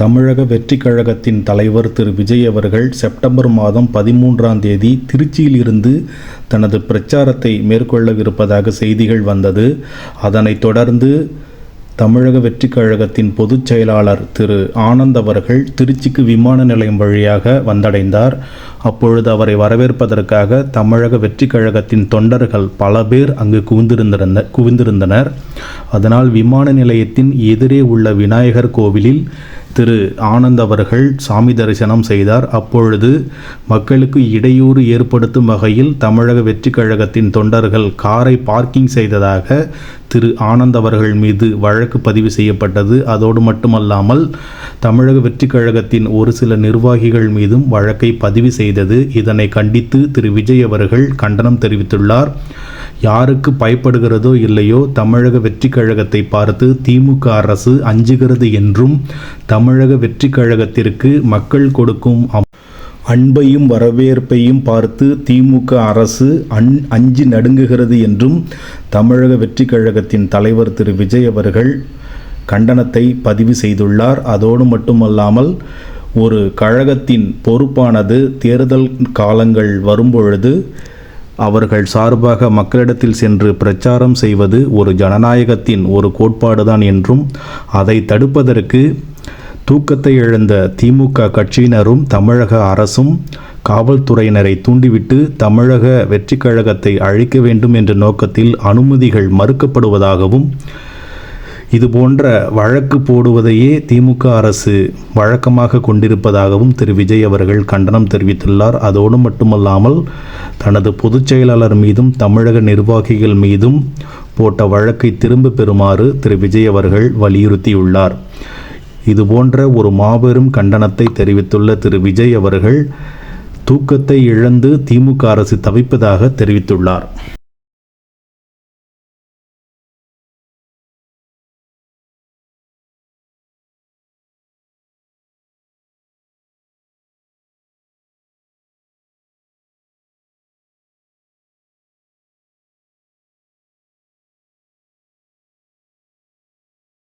தமிழக வெற்றிக் கழகத்தின் தலைவர் திரு. விஜய் அவர்கள் செப்டம்பர் மாதம் பதிமூன்றாம் தேதி திருச்சியில் இருந்து தனது பிரச்சாரத்தை மேற்கொள்ளவிருப்பதாக செய்திகள் வந்தது. அதனைத் தொடர்ந்து தமிழக வெற்றிக் கழகத்தின் பொதுச் செயலாளர் திரு. ஆனந்த் அவர்கள் திருச்சிக்கு விமான நிலையம் வழியாக வந்தடைந்தார். அப்பொழுது அவரை வரவேற்பதற்காக தமிழக வெற்றிக் கழகத்தின் தொண்டர்கள் பல பேர் அங்கு குவிந்திருந்திருந்த குவிந்திருந்தனர். அதனால் விமான நிலையத்தின் எதிரே உள்ள விநாயகர் கோவிலில் திரு ஆனந்த் அவர்கள் சாமி தரிசனம் செய்தார். அப்பொழுது மக்களுக்கு இடையூறு ஏற்படுத்தும் வகையில் தமிழக வெற்றி கழகத்தின் தொண்டர்கள் காரை பார்க்கிங் செய்ததாக திரு ஆனந்த் அவர்கள் மீது வழக்கு பதிவு செய்யப்பட்டது. அதோடு மட்டுமல்லாமல் தமிழக வெற்றி கழகத்தின் ஒரு சில நிர்வாகிகள் மீதும் வழக்கை பதிவு செய்தது. இதனை கண்டித்து திரு விஜய் அவர்கள் கண்டனம் தெரிவித்துள்ளார். யாருக்கு பயப்படுகிறதோ இல்லையோ தமிழக வெற்றிக் கழகத்தை பார்த்து திமுக அரசு அஞ்சுகிறது என்றும் தமிழக வெற்றிக் கழகத்திற்கு மக்கள் கொடுக்கும் அம்- அன்பையும் வரவேற்பையும் பார்த்து திமுக அரசு அன் அஞ்சு நடுங்குகிறது என்றும் தமிழக வெற்றிக் கழகத்தின் தலைவர் திரு. விஜய் அவர்கள் கண்டனத்தை பதிவு செய்துள்ளார். அதோடு மட்டுமல்லாமல் ஒரு கழகத்தின் பொறுப்பானது தேர்தல் காலங்கள் வரும்பொழுது அவர்கள் சார்பாக மக்களிடத்தில் சென்று பிரச்சாரம் செய்வது ஒரு ஜனநாயகத்தின் ஒரு கோட்பாடுதான் என்றும் அதை தடுப்பதற்கு தூக்கத்தை இழந்த திமுக கட்சியினரும் தமிழக அரசும் காவல்துறையினரை தூண்டிவிட்டு தமிழக வெற்றிக் கழகத்தை அழிக்க வேண்டும் என்ற நோக்கத்தில் அனுமதிகள் மறுக்கப்படுவதாகவும் இது போன்ற வழக்கு போடுவதையே திமுக அரசு வழக்கமாக கொண்டிருப்பதாகவும் திரு. விஜய் அவர்கள் கண்டனம் தெரிவித்துள்ளார். அதோடு மட்டுமல்லாமல் தனது பொதுச் செயலாளர் மீதும் தமிழக நிர்வாகிகள் மீதும் போட்ட வழக்கை திரும்ப பெறுமாறு திரு. விஜய் அவர்கள் வலியுறுத்தியுள்ளார். இது போன்ற ஒரு மாபெரும் கண்டனத்தை தெரிவித்துள்ள திரு. விஜய் அவர்கள் தூக்கத்தை இழந்து திமுக அரசு தவிப்பதாக தெரிவித்துள்ளார்.